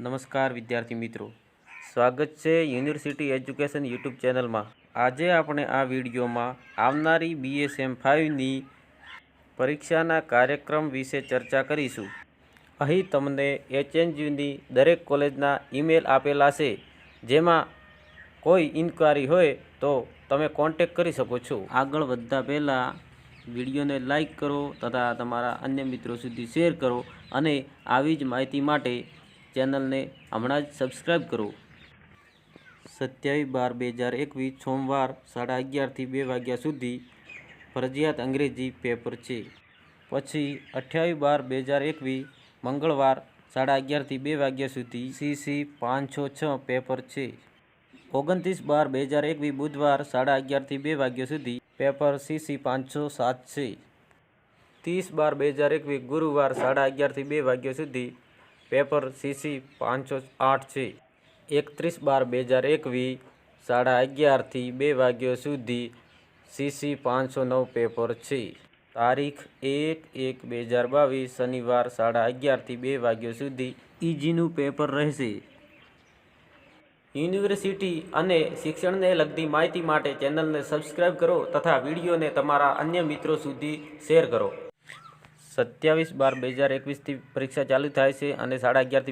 નમસ્કાર, વિદ્યાર્થી મિત્રો. સ્વાગત છે યુનિવર્સિટી એજ્યુકેશન યુટ્યુબ ચેનલમાં. આજે આપણે આ વિડીયોમાં આવનારી બીએસએમ ફાઇવની પરીક્ષાના કાર્યક્રમ વિશે ચર્ચા કરીશું. અહીં તમને એચએનજીની દરેક કોલેજના ઈમેલ આપેલા છે. જેમાં કોઈ ઇન્ક્વાયરી હોય તો તમે કોન્ટેક કરી શકો છો. આગળ વધતા પહેલાં વિડીયોને લાઈક કરો તથા તમારા અન્ય મિત્રો સુધી શેર કરો અને આવી જ માહિતી માટે ચેનલને હમણાં જ સબસ્ક્રાઈબ કરો. સત્યાવીસ બાર બે હજાર એકવીસ સોમવાર સાડા અગિયારથી બે વાગ્યા સુધી ફરજિયાત અંગ્રેજી પેપર છે. પછી અઠ્યાવીસ બાર બે હજાર એકવીસ મંગળવાર સાડા અગિયારથી બે વાગ્યા સુધી સીસી પાંચસો છ પેપર છે. ઓગણત્રીસ બાર બે હજાર એકવીસ બુધવાર સાડા અગિયારથી બે વાગ્યા સુધી પેપર સીસી પાંચસો સાત છે. ત્રીસ બાર બે હજાર એકવીસ ગુરુવાર સાડા અગિયારથી બે વાગ્યા સુધી પેપર સીસી પાંચસો આઠ છે. એકત્રીસ બાર બે હજાર એકવીસ સાડા અગિયારથી બે વાગ્યા સુધી સીસી પાંચસો નવ પેપર છે. તારીખ એક એક બે હજાર બાવીસ શનિવાર સાડા અગિયારથી બે વાગ્યા સુધી ઇજીનું પેપર રહેશે. યુનિવર્સિટી અને શિક્ષણને લગતી માહિતી માટે ચેનલને સબસ્ક્રાઇબ કરો તથા વિડીયોને તમારા અન્ય મિત્રો સુધી શેર કરો. સત્યાવીસ બાર બે હજાર એકવીસથી પરીક્ષા ચાલુ થાય છે અને સાડા અગિયારથી